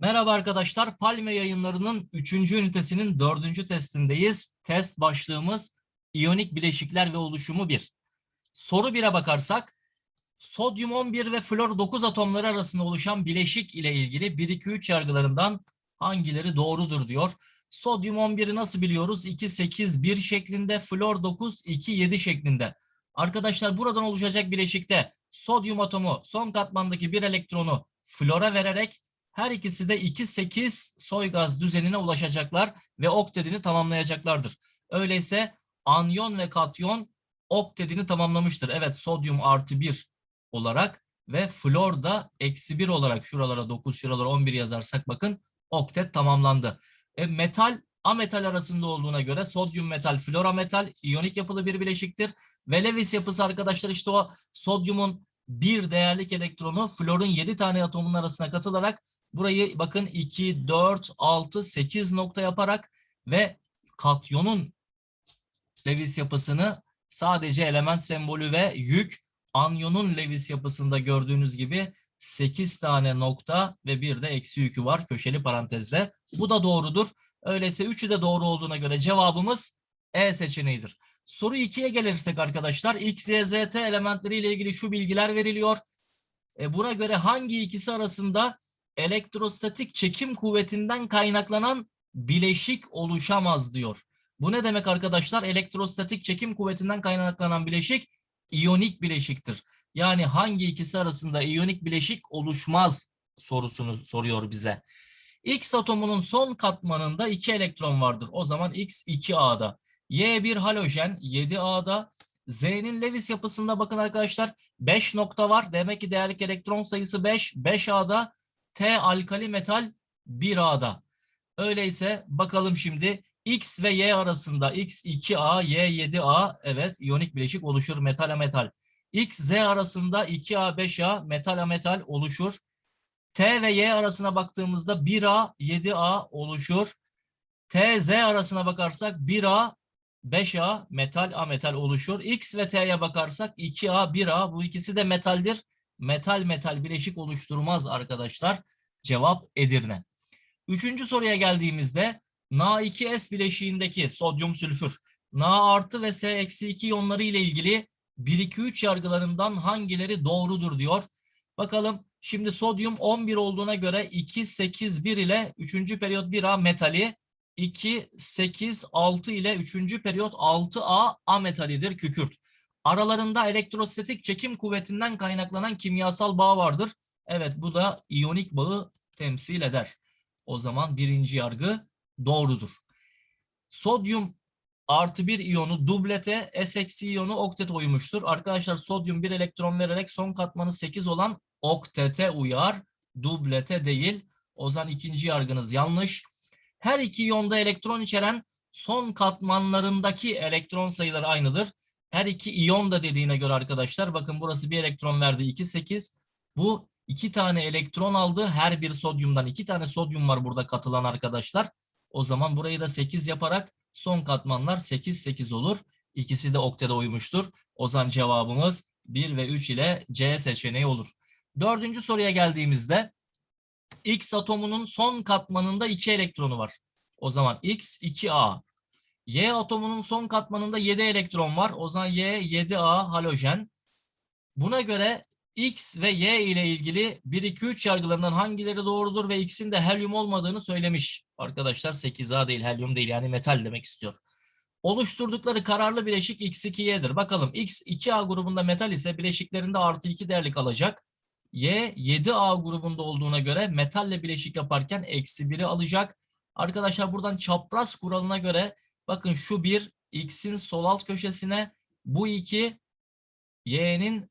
Merhaba arkadaşlar. Palme yayınlarının 3. ünitesinin 4. testindeyiz. Test başlığımız iyonik bileşikler ve oluşumu 1. Soru 1'e bakarsak sodyum 11 ve flor 9 atomları arasında oluşan bileşik ile ilgili 1-2-3 yargılarından hangileri doğrudur diyor. Sodyum 11'i nasıl biliyoruz? 2-8-1 şeklinde, flor 9 2-7 şeklinde. Arkadaşlar buradan oluşacak bileşikte sodyum atomu son katmandaki bir elektronu flora vererek her ikisi de 2-8 soy gaz düzenine ulaşacaklar ve oktedini tamamlayacaklardır. Öyleyse anyon ve katyon oktedini tamamlamıştır. Evet sodyum artı 1 olarak ve flor da eksi 1 olarak şuralara 9 şuralara 11 yazarsak bakın oktet tamamlandı. E, metal ametal arasında olduğuna göre sodyum metal flor ametal iyonik yapılı bir bileşiktir. Ve Lewis yapısı arkadaşlar işte o sodyumun bir değerlik elektronu florun 7 tane atomun arasına katılarak burayı bakın 2, 4, 6, 8 nokta yaparak ve katyonun Lewis yapısını sadece element sembolü ve yük anyonun Lewis yapısında gördüğünüz gibi 8 tane nokta ve bir de eksi yükü var köşeli parantezle. Bu da doğrudur. Öyleyse üçü de doğru olduğuna göre cevabımız E seçeneğidir. Soru 2'ye gelirsek arkadaşlar X, Y, Z, T elementleriyle ilgili şu bilgiler veriliyor. E, buna göre hangi ikisi arasında elektrostatik çekim kuvvetinden kaynaklanan bileşik oluşamaz diyor. Bu ne demek arkadaşlar? Elektrostatik çekim kuvvetinden kaynaklanan bileşik iyonik bileşiktir. Yani hangi ikisi arasında iyonik bileşik oluşmaz sorusunu soruyor bize. X atomunun son katmanında 2 elektron vardır. O zaman X 2A'da. Y bir halojen 7A'da. Z'nin Lewis yapısında bakın arkadaşlar 5 nokta var. Demek ki değerlik elektron sayısı 5. 5A'da. T alkali metal 1A'da. Öyleyse bakalım şimdi X ve Y arasında X 2A, Y 7A evet iyonik bileşik oluşur metal metal. X, Z arasında 2A, 5A metal metal oluşur. T ve Y arasına baktığımızda 1A, 7A oluşur. T, Z arasına bakarsak 1A, 5A metal ametal oluşur. X ve T'ye bakarsak 2A, 1A bu ikisi de metaldir. Metal metal bileşik oluşturmaz arkadaşlar. Cevap Edirne. Üçüncü soruya geldiğimizde Na2S bileşiğindeki sodyum sülfür, Na artı ve S eksi 2 iyonları ile ilgili 1-2-3 yargılarından hangileri doğrudur diyor. Bakalım şimdi sodyum 11 olduğuna göre 2-8-1 ile 3. periyot 1A metali, 2-8-6 ile 3. periyot 6A A metalidir kükürt. Aralarında elektrostatik çekim kuvvetinden kaynaklanan kimyasal bağ vardır. Evet bu da iyonik bağı temsil eder. O zaman birinci yargı doğrudur. Sodyum artı bir iyonu dublete, S eksi iyonu oktete uymuştur. Arkadaşlar sodyum bir elektron vererek son katmanı 8 olan oktete uyar. Dublete değil. O zaman ikinci yargınız yanlış. Her iki iyonda elektron içeren son katmanlarındaki elektron sayıları aynıdır. Her iki iyon da dediğine göre arkadaşlar bakın burası bir elektron verdi 2, 8. Bu iki tane elektron aldı. Her bir sodyumdan iki tane sodyum var burada katılan arkadaşlar. O zaman burayı da 8 yaparak son katmanlar 8 8 olur. İkisi de oktede uymuştur. O zaman cevabımız 1 ve 3 ile C seçeneği olur. Dördüncü soruya geldiğimizde X atomunun son katmanında 2 elektronu var. O zaman X 2A. Y atomunun son katmanında 7 elektron var. O zaman Y 7A halojen. Buna göre X ve Y ile ilgili 1-2-3 yargılarından hangileri doğrudur ve X'in de helyum olmadığını söylemiş. Arkadaşlar 8A değil helyum değil yani metal demek istiyor. Oluşturdukları kararlı bileşik X2Y'dir. Bakalım X 2A grubunda metal ise bileşiklerinde artı 2 değerlik alacak. Y 7A grubunda olduğuna göre metalle bileşik yaparken eksi 1'i alacak. Arkadaşlar buradan çapraz kuralına göre bakın şu bir X'in sol alt köşesine bu iki Y'nin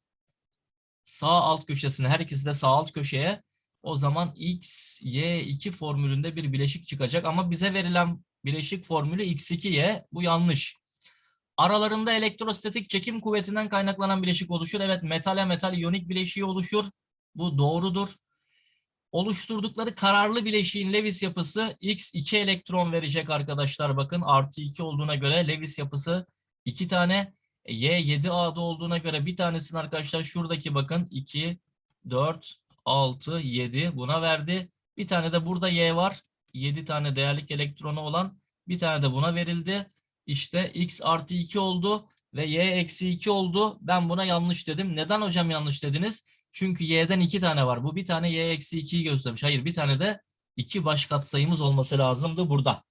sağ alt köşesine her ikisi de sağ alt köşeye o zaman X, Y 2 formülünde bir bileşik çıkacak ama bize verilen bileşik formülü X2Y bu yanlış. Aralarında elektrostatik çekim kuvvetinden kaynaklanan bileşik oluşur. Evet metale metal iyonik bileşiği oluşur. Bu doğrudur. Oluşturdukları kararlı bileşiğin Lewis yapısı X 2 elektron verecek arkadaşlar. Bakın artı 2 olduğuna göre Lewis yapısı 2 tane. Y 7A'da olduğuna göre bir tanesini arkadaşlar şuradaki bakın 2, 4, 6, 7 buna verdi. Bir tane de burada Y var. 7 tane değerlik elektronu olan bir tane de buna verildi. İşte X artı 2 oldu ve Y eksi 2 oldu. Ben buna yanlış dedim. Neden hocam yanlış dediniz? Çünkü Y'den 2 tane var. Bu bir tane Y eksi 2'yi göstermiş. Hayır bir tane de 2 baş katsayımız olması lazımdı burada.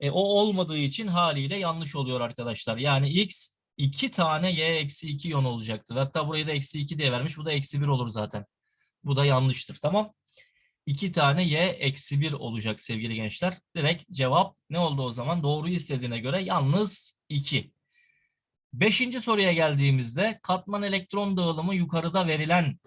E, o olmadığı için haliyle yanlış oluyor arkadaşlar. Yani X 2 tane Y eksi 2 iyon olacaktı. Hatta burayı da eksi 2 diye vermiş. Bu da eksi 1 olur zaten. Bu da yanlıştır. Tamam. 2 tane Y eksi 1 olacak sevgili gençler. Direkt cevap ne oldu o zaman? Doğruyu istediğine göre yalnız 2. Beşinci soruya geldiğimizde katman elektron dağılımı yukarıda verilen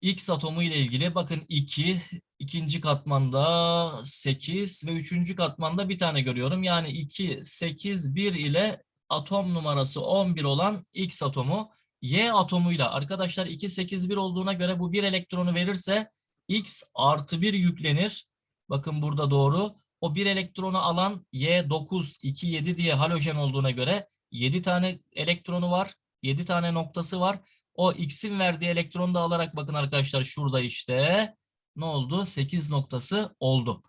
X atomu ile ilgili bakın 2, ikinci katmanda 8 ve üçüncü katmanda bir tane görüyorum. Yani 2, 8, 1 ile atom numarası 11 olan X atomu Y atomuyla arkadaşlar 2, 8, 1 olduğuna göre bu bir elektronu verirse X artı 1 yüklenir. Bakın burada doğru. O bir elektronu alan Y 9, 2, 7 diye halojen olduğuna göre 7 tane elektronu var. 7 tane noktası var. O X'in verdiği elektronu da alarak bakın arkadaşlar şurada işte ne oldu? 8 noktası oldu.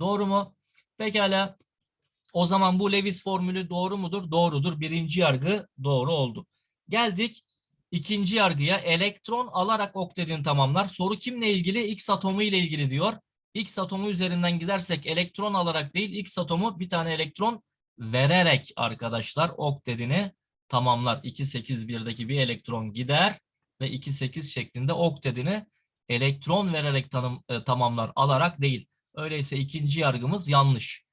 Doğru mu? Pekala. O zaman bu Lewis formülü doğru mudur? Doğrudur. Birinci yargı doğru oldu. Geldik ikinci yargıya. Elektron alarak oktedini tamamlar. Soru kimle ilgili? X atomu ile ilgili diyor. X atomu üzerinden gidersek elektron alarak değil X atomu bir tane elektron vererek arkadaşlar oktedini tamamlar. 2-8-1'deki bir elektron gider ve 2-8 şeklinde oktedini elektron vererek tanım, e, tamamlar. Alarak değil. Öyleyse ikinci yargımız yanlış.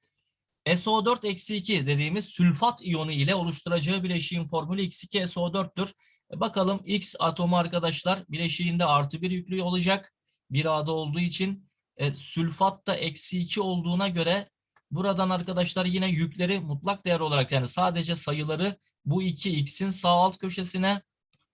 SO4-2 dediğimiz sülfat iyonu ile oluşturacağı bileşiğin formülü X2SO4'tür. E, bakalım X atomu arkadaşlar bileşiğinde artı bir yüklü olacak. Bir A'da olduğu için e, sülfat da eksi 2 olduğuna göre buradan arkadaşlar yine yükleri mutlak değer olarak yani sadece sayıları bu 2 x'in sağ alt köşesine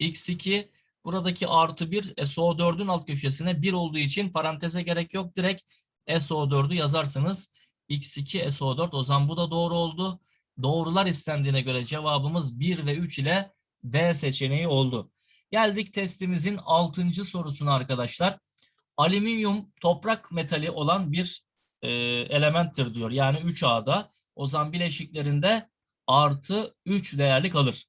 x2 buradaki artı 1 SO4'ün alt köşesine 1 olduğu için paranteze gerek yok. Direkt SO4'ü yazarsınız. x2 SO4 o zaman bu da doğru oldu. Doğrular istendiğine göre cevabımız 1 ve 3 ile D seçeneği oldu. Geldik testimizin 6. sorusuna arkadaşlar. Alüminyum toprak metali olan bir e, elementtir diyor. Yani 3A'da. O zaman bileşiklerinde artı 3 değerli kalır.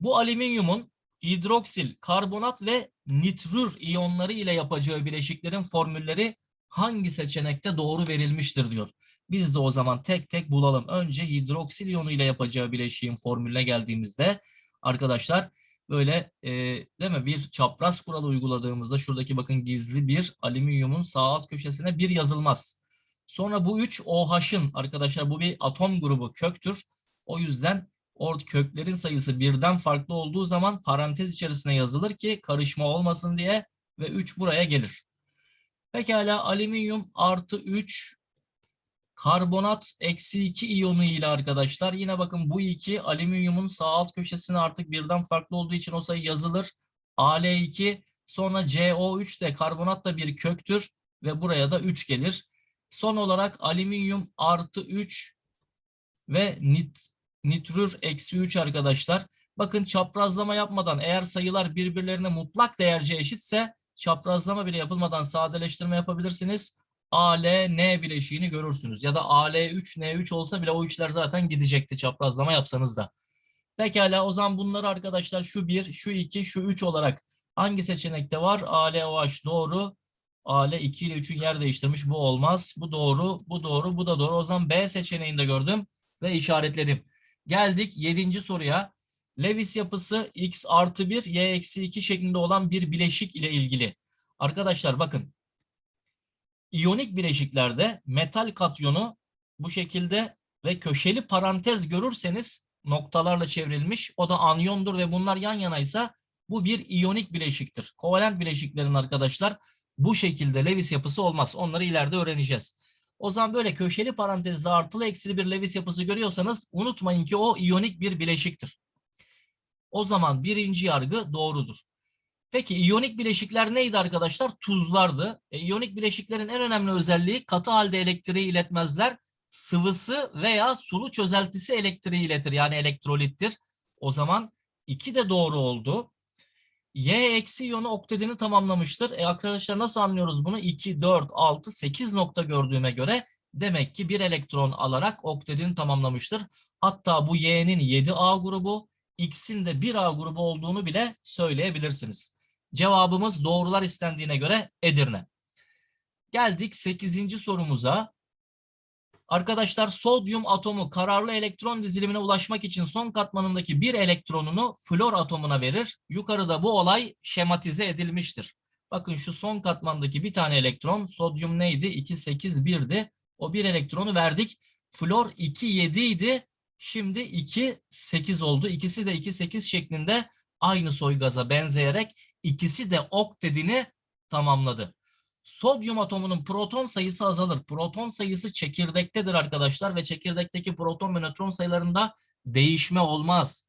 Bu alüminyumun hidroksil, karbonat ve nitrür iyonları ile yapacağı bileşiklerin formülleri hangi seçenekte doğru verilmiştir diyor. Biz de o zaman tek tek bulalım. Önce hidroksil iyonu ile yapacağı bileşiğin formülüne geldiğimizde arkadaşlar böyle e, değil mi bir çapraz kuralı uyguladığımızda şuradaki bakın gizli bir alüminyumun sağ alt köşesine bir yazılmaz. Sonra bu 3 OH'ın arkadaşlar bu bir atom grubu köktür. O yüzden o köklerin sayısı birden farklı olduğu zaman parantez içerisine yazılır ki karışma olmasın diye ve 3 buraya gelir. Pekala alüminyum artı 3 karbonat eksi 2 iyonu ile arkadaşlar yine bakın bu iki alüminyumun sağ alt köşesine artık birden farklı olduğu için o sayı yazılır. Al2 sonra CO3 de karbonat da bir köktür ve buraya da 3 gelir. Son olarak alüminyum artı 3 ve nit, nitrür eksi 3 arkadaşlar. Bakın çaprazlama yapmadan eğer sayılar birbirlerine mutlak değerce eşitse çaprazlama bile yapılmadan sadeleştirme yapabilirsiniz. AL, N bileşiğini görürsünüz. Ya da AL3, N3 olsa bile o üçler zaten gidecekti çaprazlama yapsanız da. Pekala o zaman bunları arkadaşlar şu 1, şu 2, şu 3 olarak hangi seçenekte var? ALOH doğru. AL 2 ile 3'ün yer değiştirmiş. Bu olmaz. Bu doğru, bu doğru, bu da doğru. O zaman B seçeneğini de gördüm ve işaretledim. Geldik 7. soruya. Lewis yapısı X artı 1, Y eksi 2 şeklinde olan bir bileşik ile ilgili. Arkadaşlar bakın. İyonik bileşiklerde metal katyonu bu şekilde ve köşeli parantez görürseniz noktalarla çevrilmiş. O da anyondur ve bunlar yan yanaysa bu bir iyonik bileşiktir. Kovalent bileşiklerin arkadaşlar bu şekilde Lewis yapısı olmaz. Onları ileride öğreneceğiz. O zaman böyle köşeli parantezde artılı eksili bir Lewis yapısı görüyorsanız unutmayın ki o iyonik bir bileşiktir. O zaman birinci yargı doğrudur. Peki iyonik bileşikler neydi arkadaşlar? Tuzlardı. E, iyonik bileşiklerin en önemli özelliği katı halde elektriği iletmezler. Sıvısı veya sulu çözeltisi elektriği iletir. Yani elektrolittir. O zaman iki de doğru oldu. Y eksi iyonu oktetini tamamlamıştır. E arkadaşlar nasıl anlıyoruz bunu? 2, 4, 6, 8 nokta gördüğüme göre demek ki bir elektron alarak oktetini tamamlamıştır. Hatta bu Y'nin 7A grubu, X'in de 1A grubu olduğunu bile söyleyebilirsiniz. Cevabımız doğrular istendiğine göre Edirne. Geldik 8. sorumuza. Arkadaşlar sodyum atomu kararlı elektron dizilimine ulaşmak için son katmanındaki bir elektronunu flor atomuna verir. Yukarıda bu olay şematize edilmiştir. Bakın şu son katmandaki bir tane elektron sodyum neydi? 2, 8, 1'di. O bir elektronu verdik. Flor 2, 7 idi. Şimdi 2, 8 oldu. İkisi de 2, 8 şeklinde aynı soygaza benzeyerek ikisi de oktetini tamamladı. Sodyum atomunun proton sayısı azalır. Proton sayısı çekirdektedir arkadaşlar ve çekirdekteki proton ve nötron sayılarında değişme olmaz.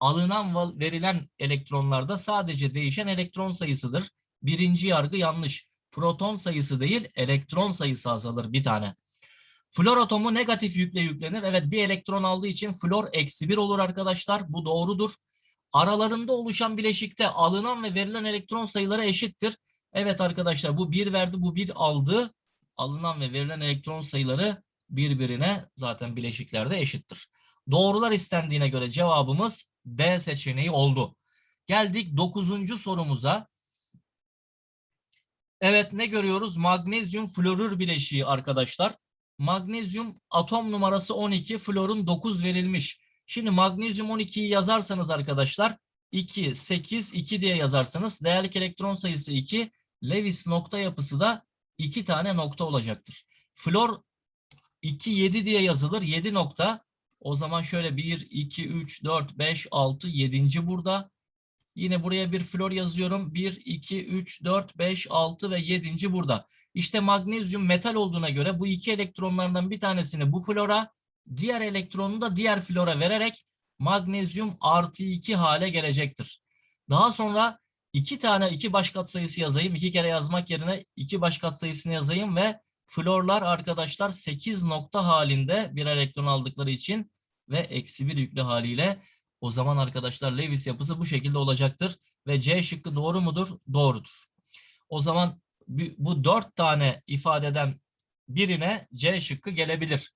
Alınan ve verilen elektronlarda sadece değişen elektron sayısıdır. Birinci yargı yanlış. Proton sayısı değil, elektron sayısı azalır bir tane. Flor atomu negatif yükle yüklenir. Evet bir elektron aldığı için flor eksi bir olur arkadaşlar. Bu doğrudur. Aralarında oluşan bileşikte alınan ve verilen elektron sayıları eşittir. Evet arkadaşlar bu 1 verdi bu 1 aldı. Alınan ve verilen elektron sayıları birbirine zaten bileşiklerde eşittir. Doğrular istendiğine göre cevabımız D seçeneği oldu. Geldik 9. sorumuza. Evet ne görüyoruz? Magnezyum florür bileşiği arkadaşlar. Magnezyum atom numarası 12, florun 9 verilmiş. Şimdi magnezyum 12'yi yazarsanız arkadaşlar 2, 8, 2 diye yazarsanız değerlik elektron sayısı 2, Lewis nokta yapısı da 2 tane nokta olacaktır. Flor 2, 7 diye yazılır. 7 nokta. O zaman şöyle 1, 2, 3, 4, 5, 6, 7. burada. Yine buraya bir flor yazıyorum. 1, 2, 3, 4, 5, 6 ve 7. burada. İşte magnezyum metal olduğuna göre bu iki elektronlardan bir tanesini bu flora, diğer elektronunu da diğer flora vererek magnezyum artı 2 hale gelecektir. Daha sonra iki tane iki baş katsayısı yazayım. iki kere yazmak yerine iki baş katsayısını yazayım ve florlar arkadaşlar 8 nokta halinde bir elektron aldıkları için ve eksi bir yüklü haliyle o zaman arkadaşlar Lewis yapısı bu şekilde olacaktır. Ve C şıkkı doğru mudur? Doğrudur. O zaman bu dört tane ifadeden birine C şıkkı gelebilir.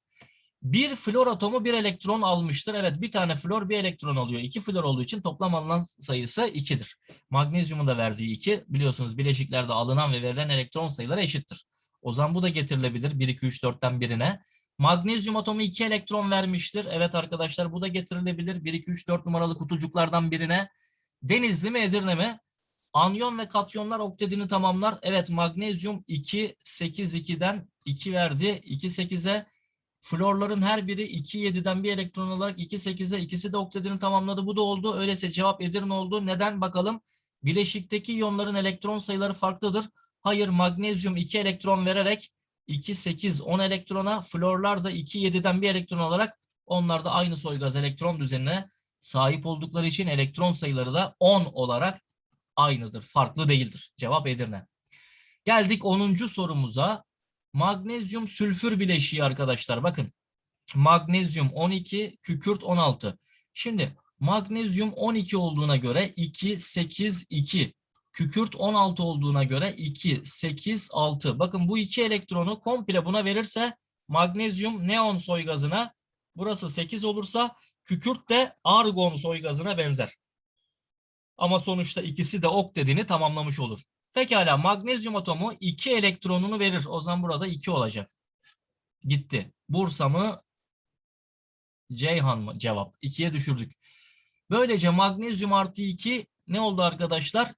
Bir flor atomu bir elektron almıştır. Evet bir tane flor bir elektron alıyor. İki flor olduğu için toplam alınan sayısı 2'dir. Magnezyumun da verdiği 2. Biliyorsunuz bileşiklerde alınan ve verilen elektron sayıları eşittir. O zaman bu da getirilebilir 1, 2, 3, 4'ten birine. Magnezyum atomu 2 elektron vermiştir. Evet arkadaşlar bu da getirilebilir 1, 2, 3, 4 numaralı kutucuklardan birine. Denizli mi Edirne mi? Anyon ve katyonlar oktetini tamamlar. Evet magnezyum 2, 8, 2'den 2 verdi. 2, 8'e Florların her biri 2-7'den bir elektron olarak 2-8'e ikisi de oktetini tamamladı. Bu da oldu. Öyleyse cevap Edirne oldu. Neden bakalım? Bileşikteki iyonların elektron sayıları farklıdır. Hayır magnezyum 2 elektron vererek 2-8-10 elektrona, florlar da 2-7'den bir elektron olarak onlar da aynı soygaz elektron düzenine sahip oldukları için elektron sayıları da 10 olarak aynıdır. Farklı değildir. Cevap Edirne. Geldik 10. sorumuza. Magnezyum sülfür bileşiği arkadaşlar bakın. Magnezyum 12, kükürt 16. Şimdi magnezyum 12 olduğuna göre 2, 8, 2. Kükürt 16 olduğuna göre 2, 8, 6. Bakın bu iki elektronu komple buna verirse magnezyum neon soygazına burası 8 olursa kükürt de argon soygazına benzer. Ama sonuçta ikisi de ok dediğini tamamlamış olur. Pekala magnezyum atomu 2 elektronunu verir. O zaman burada 2 olacak. Gitti. Bursa mı? Ceyhan mı? Cevap. 2'ye düşürdük. Böylece magnezyum artı 2 ne oldu arkadaşlar?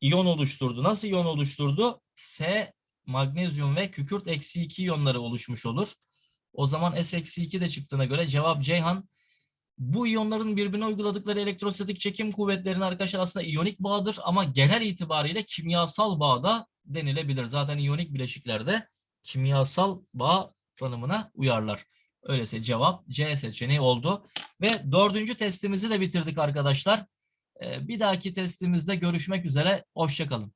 İyon oluşturdu. Nasıl iyon oluşturdu? S magnezyum ve kükürt eksi 2 iyonları oluşmuş olur. O zaman S eksi 2 de çıktığına göre cevap Ceyhan. Bu iyonların birbirine uyguladıkları elektrostatik çekim kuvvetlerinin arkadaşlar aslında iyonik bağdır ama genel itibariyle kimyasal bağda denilebilir. Zaten iyonik bileşiklerde kimyasal bağ tanımına uyarlar. Öyleyse cevap C seçeneği oldu. Ve dördüncü testimizi de bitirdik arkadaşlar. Bir dahaki testimizde görüşmek üzere. Hoşçakalın.